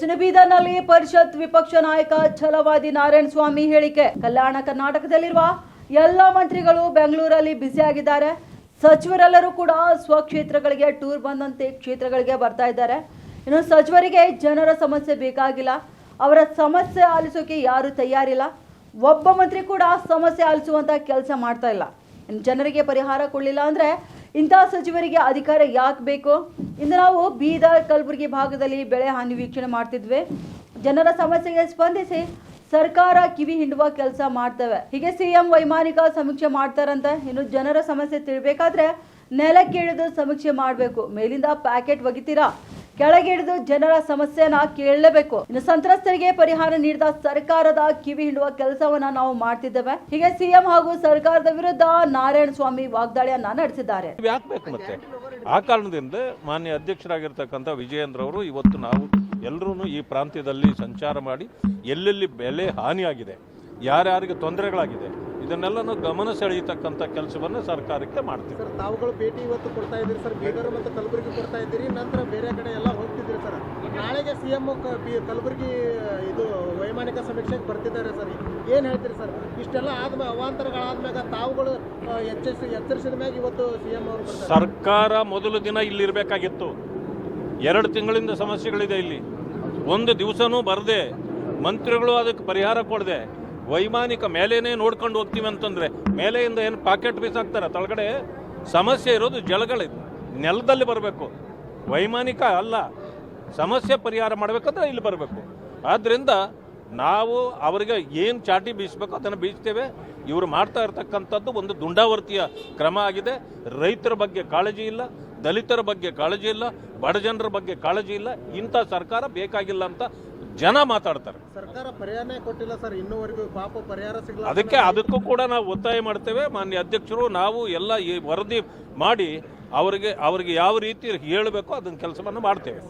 H ಬೀದರ್ನಲ್ಲಿ ಪರಿಷತ್ ವಿಪಕ್ಷ ನಾಯಕ ಛಲವಾದಿ ನಾರಾಯಣ ಸ್ವಾಮಿ ಹೇಳಿಕೆ. ಕಲ್ಯಾಣ ಕರ್ನಾಟಕದಲ್ಲಿರುವ ಎಲ್ಲ ಮಂತ್ರಿಗಳು ಬೆಂಗಳೂರಲ್ಲಿ ಬ್ಯುಸಿಯಾಗಿದ್ದಾರೆ. ಸಚಿವರೆಲ್ಲರೂ ಕೂಡ ಸ್ವಕ್ಷೇತ್ರಗಳಿಗೆ ಟೂರ್ ಬಂದಂತೆ ಕ್ಷೇತ್ರಗಳಿಗೆ ಬರ್ತಾ ಇದ್ದಾರೆ. ಇನ್ನು ಸಚಿವರಿಗೆ ಜನರ ಸಮಸ್ಯೆ ಬೇಕಾಗಿಲ್ಲ. ಅವರ ಸಮಸ್ಯೆ ಆಲಿಸೋಕೆ ಯಾರು ತಯಾರಿಲ್ಲ. ಒಬ್ಬ ಮಂತ್ರಿ ಕೂಡ ಸಮಸ್ಯೆ ಆಲಿಸುವಂತ ಕೆಲಸ ಮಾಡ್ತಾ ಇಲ್ಲ. ಜನರಿಗೆ ಪರಿಹಾರ ಕೊಡಲಿಲ್ಲ ಅಂದ್ರೆ ಇಂತಹ ಸಚಿವರಿಗೆ ಅಧಿಕಾರ ಯಾಕೆ ಬೇಕು? ಇಂದು ನಾವು ಬೀದರ್ ಕಲಬುರಗಿ ಭಾಗದಲ್ಲಿ ಬೆಳೆ ಹಾನಿ ವೀಕ್ಷಣೆ ಮಾಡ್ತಿದ್ವಿ. ಜನರ ಸಮಸ್ಯೆಗೆ ಸ್ಪಂದಿಸಿ ಸರ್ಕಾರ ಕಿವಿ ಹಿಂಡುವ ಕೆಲಸ ಮಾಡ್ತವೆ. ಹೀಗೆ ಸಿಎಂ ವೈಮಾನಿಕ ಸಮೀಕ್ಷೆ ಮಾಡ್ತಾರಂತ. ಇನ್ನು ಜನರ ಸಮಸ್ಯೆ ತಿಳಿಬೇಕಾದ್ರೆ ನೆಲಕ್ಕೆ ಇಳಿದು ಸಮೀಕ್ಷೆ ಮಾಡಬೇಕು. ಮೇಲಿಂದ ಪ್ಯಾಕೆಟ್ ಒಗಿತೀರಾ? ಕೆಳಗೆ ಇಳಿದು ಜನರ ಸಮಸ್ಯೆನ ಕೇಳಲೇಬೇಕು. ಇನ್ನು ಸಂತ್ರಸ್ತರಿಗೆ ಪರಿಹಾರ ನೀಡಿದ ಸರ್ಕಾರದ ಕಿವಿ ಹಿಂಡುವ ಕೆಲಸವನ್ನ ನಾವು ಮಾಡ್ತಿದ್ದೇವೆ. ಹೀಗೆ ಸಿಎಂ ಹಾಗೂ ಸರ್ಕಾರದ ವಿರುದ್ಧ ನಾರಾಯಣ ಸ್ವಾಮಿ ವಾಗ್ದಾಳಿಯನ್ನ ನಡೆಸಿದ್ದಾರೆ. ಆ ಕಾರಣದಿಂದ ಮಾನ್ಯ ಅಧ್ಯಕ್ಷರಾಗಿರ್ತಕ್ಕಂಥ ವಿಜಯೇಂದ್ರ ಅವರು ಇವತ್ತು ನಾವು ಎಲ್ಲರೂ ಈ ಪ್ರಾಂತ್ಯದಲ್ಲಿ ಸಂಚಾರ ಮಾಡಿ ಎಲ್ಲೆಲ್ಲಿ ಬೆಲೆ ಹಾನಿಯಾಗಿದೆ, ಯಾರ್ಯಾರಿಗೆ ತೊಂದರೆಗಳಾಗಿದೆ, ಇದನ್ನೆಲ್ಲನೂ ಗಮನ ಸೆಳೆಯತಕ್ಕಂಥ ಕೆಲಸವನ್ನು ಸರ್ಕಾರಕ್ಕೆ ಮಾಡ್ತೀವಿ. ತಾವುಗಳು ಭೇಟಿ ಇವತ್ತು ಕೊಡ್ತಾ ಇದ್ದೀರಿ ಸರ್, ಬೀದರ್ ಮತ್ತು ಕಲಬುರಗಿ ಕೊಡ್ತಾ ಇದ್ದೀರಿ, ನಂತರ ಬೇರೆ ಕಡೆ ಎಲ್ಲ ಹೋಗ್ತಿದ್ದೀರಿ ಸರ್. ನಾಳೆಗೆ ಸಿ ಎಂ ಕಲಬುರಗಿ, ಇದು ವೈಮಾನಿಕ ಸಮೀಕ್ಷೆಗೆ ಬರ್ತಿದ್ದಾರೆ ಸರ್ ಏನು ಹೇಳ್ತೀರಿ ಸರ್? ಇಷ್ಟೆಲ್ಲ ಆದ್ಮೇಲೆ ಅವಾಂತರಗಳಾದ್ಮ್ಯಾಗ ತಾವುಗಳು ಎಚ್ಚರಿಸಿ ಎಚ್ಚರಿಸಿದ ಮ್ಯಾಗ ಇವತ್ತು ಸಿ ಎಂ ಅವರು ಸರ್ಕಾರ ಮೊದಲು ದಿನ ಇಲ್ಲಿರಬೇಕಾಗಿತ್ತು. ಎರಡು ತಿಂಗಳಿಂದ ಸಮಸ್ಯೆಗಳಿದೆ ಇಲ್ಲಿ. ಒಂದು ದಿವಸನೂ ಬರದೆ, ಮಂತ್ರಿಗಳು ಅದಕ್ಕೆ ಪರಿಹಾರ ಕೊಡದೆ. ವೈಮಾನಿಕ ಮೇಲೇನೆ ನೋಡ್ಕೊಂಡು ಹೋಗ್ತೀವಿ ಅಂತಂದ್ರೆ, ಮೇಲೆಯಿಂದ ಏನು ಪಾಕೆಟ್ ಬೀಸಾಕ್ತಾರೆ? ತಳಗಡೆ ಸಮಸ್ಯೆ ಇರೋದು ಜಲಗಳಿದೆ ನೆಲದಲ್ಲಿ ಬರಬೇಕು. ವೈಮಾನಿಕ ಅಲ್ಲ, ಸಮಸ್ಯೆ ಪರಿಹಾರ ಮಾಡಬೇಕಂದ್ರೆ ಇಲ್ಲಿ ಬರಬೇಕು. ಆದ್ದರಿಂದ ನಾವು ಅವರಿಗೆ ಏನು ಚಾಟಿ ಬೀಸಬೇಕು ಅದನ್ನು ಬೀಸ್ತೇವೆ. ಇವರು ಮಾಡ್ತಾ ಇರತಕ್ಕಂಥದ್ದು ಒಂದು ದುಂಡಾವರ್ತಿಯ ಕ್ರಮ ಆಗಿದೆ. ರೈತರ ಬಗ್ಗೆ ಕಾಳಜಿ ಇಲ್ಲ ದಲಿತರ ಬಗ್ಗೆ ಕಾಳಜಿ ಇಲ್ಲ ಬಡ ಜನರ ಬಗ್ಗೆ ಕಾಳಜಿ ಇಲ್ಲ. ಇಂಥ ಸರ್ಕಾರ ಬೇಕಾಗಿಲ್ಲ ಅಂತ ಜನ ಮಾತಾಡ್ತಾರೆ. ಸರ್ಕಾರ ಪರಿಹಾರ ಕೊಟ್ಟಿಲ್ಲ ಸರ್. ಇನ್ನೂವರೆಗೂ ಪಾಪ ಪರಿಹಾರ ಸಿಗಲ್ಲ ಅದಕ್ಕೆ ಅದಕ್ಕೂ ಕೂಡ ನಾವು ಒತ್ತಾಯ ಮಾಡ್ತೇವೆ. ಮಾನ್ಯ ಅಧ್ಯಕ್ಷರು ನಾವು ಎಲ್ಲ ಈ ವರದಿ ಮಾಡಿ ಅವರಿಗೆ ಅವರಿಗೆ ಯಾವ ರೀತಿ ಹೇಳಬೇಕು ಅದನ್ನ ಕೆಲಸವನ್ನು ಮಾಡ್ತೇವೆ.